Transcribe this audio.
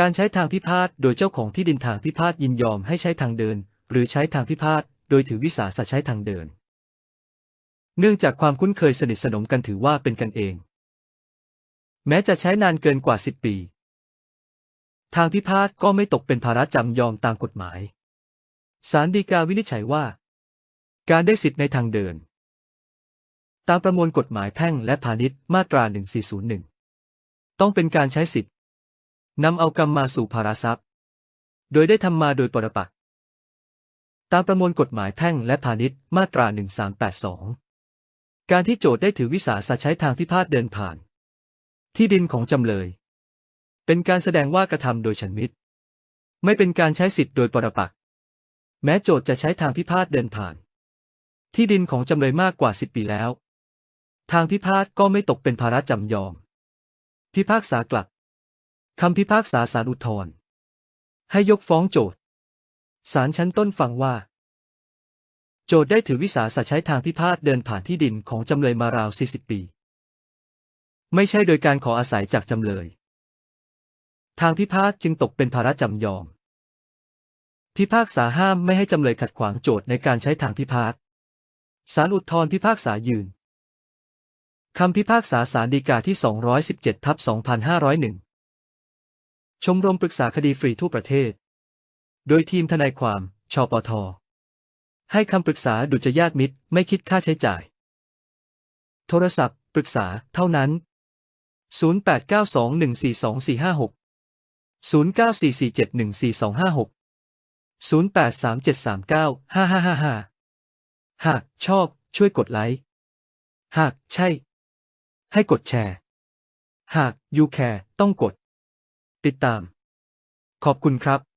การใช้ทางพิพาทโดยเจ้าของที่ดินทางพิพาทยินยอมให้ใช้ทางเดิน หรือใช้ทางพิพาทโดยถือวิสาสะใช้ทางเดิน เนื่องจากความคุ้นเคยสนิทสนมกันถือว่าเป็นกันเอง แม้จะใช้นานเกินกว่าสิบปี ทางพิพาทก็ไม่ตกเป็นภาระจำยอมตามกฎหมายศาลฎีกาวินิจฉัยว่า การได้สิทธิ์ในทางเดิน ตามประมวลกฎหมายแพ่งและพาณิชย์มาตรา 1401 ต้องเป็นการใช้สิทธิ นำเอากรรมมาสู่ภาราทรัพย์ โดยได้ทำมาโดยปรปักษ์ตามประมวลกฎหมายแพ่งและพาณิชย์มาตรา 1382 การที่โจทย์ได้ถือวิสาสะใช้ทางพิพาทเดินผ่าน ที่ดินของจำเลย เป็นการแสดงว่ากระทำโดยฉันมิตร ไม่เป็นการใช้สิทธิ์โดยปรปักษ์แม้โจทย์จะใช้ทางพิพาทเดินผ่าน ที่ดินของจำเลยมากกว่า 10 ปีแล้ว ทางพิพาทก็ไม่ตกเป็นภาระจำยอม พิพากษากลับ คำพิพากษาศาลอุทธรณ์ให้ยกฟ้องโจทย์ศาลชั้นต้นฟังว่า โจทย์ได้ถือวิสาสะใช้ทางพิพาทเดินผ่านที่ดินของจำเลยมาราว 40 ปี ไม่ใช่โดยการขออาศัยจากจำเลย ทางพิพาทจึงตกเป็นภาระจำยอม พิพากษาห้ามไม่ให้จำเลยขัดขวางโจทย์ในการใช้ทางพิพาทศาลอุทธรณ์พิพากษายืนคำพิพากษาศาลฎีกาที่ 217ทับ2501 ชมรมปรึกษาคดีฟรีทั่วประเทศ โดยทีมทนายความ ชปท ให้คำปรึกษาดุจยาติมิตร ไม่คิดค่าใช้จ่าย โทรศัพท์ ปรึกษา เท่านั้น 0892142456 0944714256 0837395555 หากชอบ ช่วยกดไลค์ หากใช่ ให้กดแชร์ หากยูแคร์ต้องกด ติดตาม ขอบคุณครับ